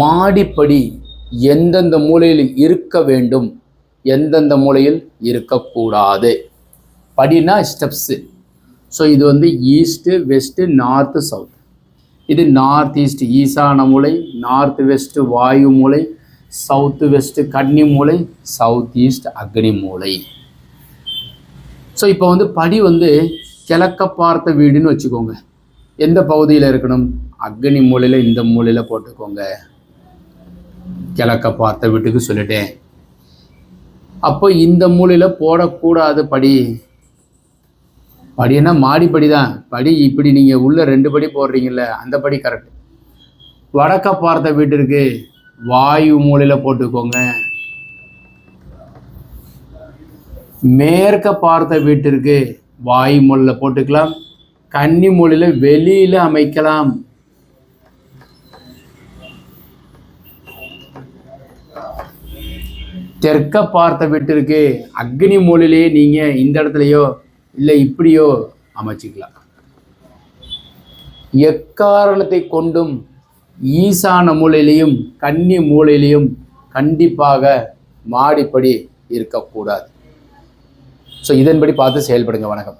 மாடிப்படி எந்தெந்த மூலையில் இருக்க வேண்டும் எந்தெந்த மூலையில் இருக்கக்கூடாது. படினா ஸ்டெப்ஸு ஸோ இது வந்து ஈஸ்ட்டு வெஸ்ட்டு நார்த்து சவுத் இது நார்த் ஈஸ்ட் ஈசான மூலை நார்த் வெஸ்ட்டு வாயு மூலை சவுத்து வெஸ்ட்டு கன்னி மூலை சவுத் ஈஸ்ட் அக்னி மூலை. ஸோ இப்போ வந்து படி வந்து கிழக்க பார்த்த வீடுன்னு வச்சுக்கோங்க. எந்த பகுதியில் இருக்கணும்? அக்னி மூலையில் இந்த மூலையில் போட்டுக்கோங்க. கிழக்க பார்த்த வீட்டுக்கு சொல்லிட்டேன். அப்போ இந்த மூலையில் போடக்கூடாது படி படின்னா மாடி படி தான் படி இப்படி நீங்கள் உள்ளே ரெண்டு படி போடுறீங்கல்ல அந்த படி கரெக்ட் வடக்க பார்த்த வீட்டிற்கு வாயு மூலையில் போட்டுக்கோங்க. மேற்க பார்த்த வீட்டிற்கு வாயு மூலையில் போட்டுக்கலாம். கன்னி மூலையில் வெளியில் அமைக்கலாம். தெற்க பார்த்த வீட்டிற்கு அக்னி மூலையிலேயே நீங்கள் இந்த இடத்துலையோ இல்லை இப்படியோ அமைச்சிக்கலாம். எக்காரணத்தை கொண்டும் ஈசான மூலையிலையும் கன்னி மூலையிலையும் கண்டிப்பாக மாடிப்படி இருக்கக்கூடாது. ஸோ இதன்படி பார்த்து செயல்படுங்க வணக்கம்.